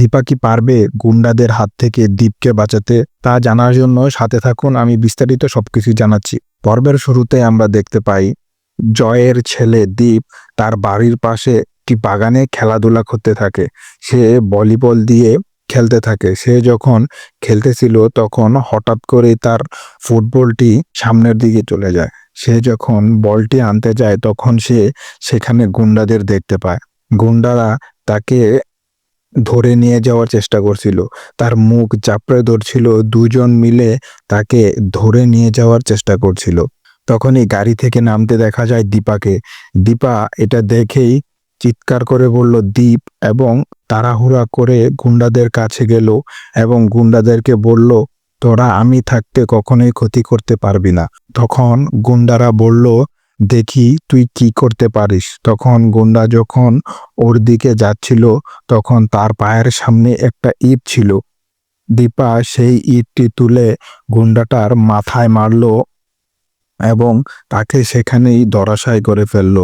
দীপা কি পারবে গুন্ডাদের হাত থেকে দ্বীপকে বাঁচাতে? তা জানার জন্য সাথে থাকুন, আমি বিস্তারিত সবকিছু জানাচ্ছি। পর্বের শুরুতে আমরা দেখতে পাই, জয়ের ছেলে দ্বীপ তার বাড়ির পাশে একটি বাগানে খেলাধুলা করতে থাকে। সে ভলিবল দিয়ে খেলতে থাকে। সে যখন খেলতেছিল, তখন হঠাৎ করে তার ফুটবলটি সামনের দিকে চলে যায়। সে যখন বলটি আনতে যায়, তখন সে সেখানে গুন্ডাদের দেখতে পায়। গুন্ডারা তাকে ধরে নিয়ে যাওয়ার চেষ্টা করছিল। তার মুখ চাপড়ে ধরছিল, দুজন মিলে তাকে ধরে নিয়ে যাওয়ার চেষ্টা করছিল। তখনই গাড়ি থেকে নামতে দেখা যায় দীপাকে। দীপা এটা দেখেই চিৎকার করে বলল, দীপ! এবং তাড়াহুড়া করে গুন্ডাদের কাছে গেল এবং গুন্ডাদেরকে বলল, তোরা আমি থাকতে কখনোই ক্ষতি করতে পারবি না। তখন গুন্ডারা বলল দেখি তুই কি করতে পারিস। তখন গুন্ডা যখন ওর দিকে যাচ্ছিল, তখন তার পায়ের সামনে একটা ইট ছিল। দীপা সেই ইটটি তুলে গুন্ডাটার মাথায় মারল এবং তাকে সেখানেই দরাশায় করে ফেলল।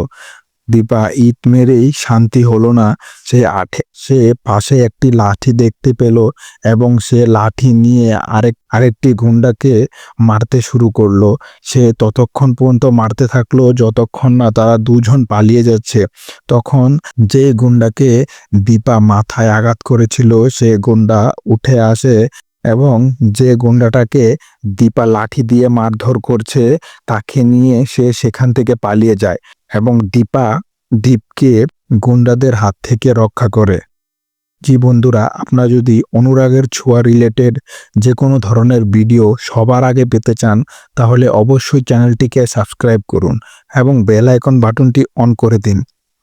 দীপা ইট মেরেই শান্তি হলো না। সে আঠে, সে পাশে একটি লাঠি দেখতে পেল এবং সে লাঠি নিয়ে আরেক, আরেকটি গুন্ডাকে মারতে শুরু করল। সে ততক্ষণ পর্যন্ত মারতে থাকল যতক্ষণ না তারা দুজন পালিয়ে যাচ্ছে। তখন যে গুন্ডাকে দীপা মাথায় আঘাত করেছিল, সে গুন্ডা উঠে আসে এবং যে গুন্ডাটাকে দীপা লাঠি দিয়ে মারধর করছে, তাকে নিয়ে সে সেখান থেকে পালিয়ে যায় এবং দীপা দীপকে গুন্ডাদের হাত থেকে রক্ষা করে। জি বন্ধুরা, আপনারা যদি অনুরাগের ছোঁয়া রিলেটেড যে কোনো ধরনের ভিডিও সবার আগে পেতে চান, তাহলে অবশ্যই চ্যানেলটিকে সাবস্ক্রাইব করুন এবং বেল আইকন বাটনটি অন করে দিন।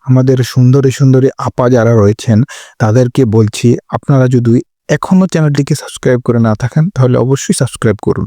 আমাদের সুন্দরী সুন্দরী আপা যারা রয়েছেন, তাদেরকে বলছি, আপনারা যদি এখনও চ্যানেলটিকে সাবস্ক্রাইব করে না থাকেন তাহলে অবশ্যই সাবস্ক্রাইব করুন।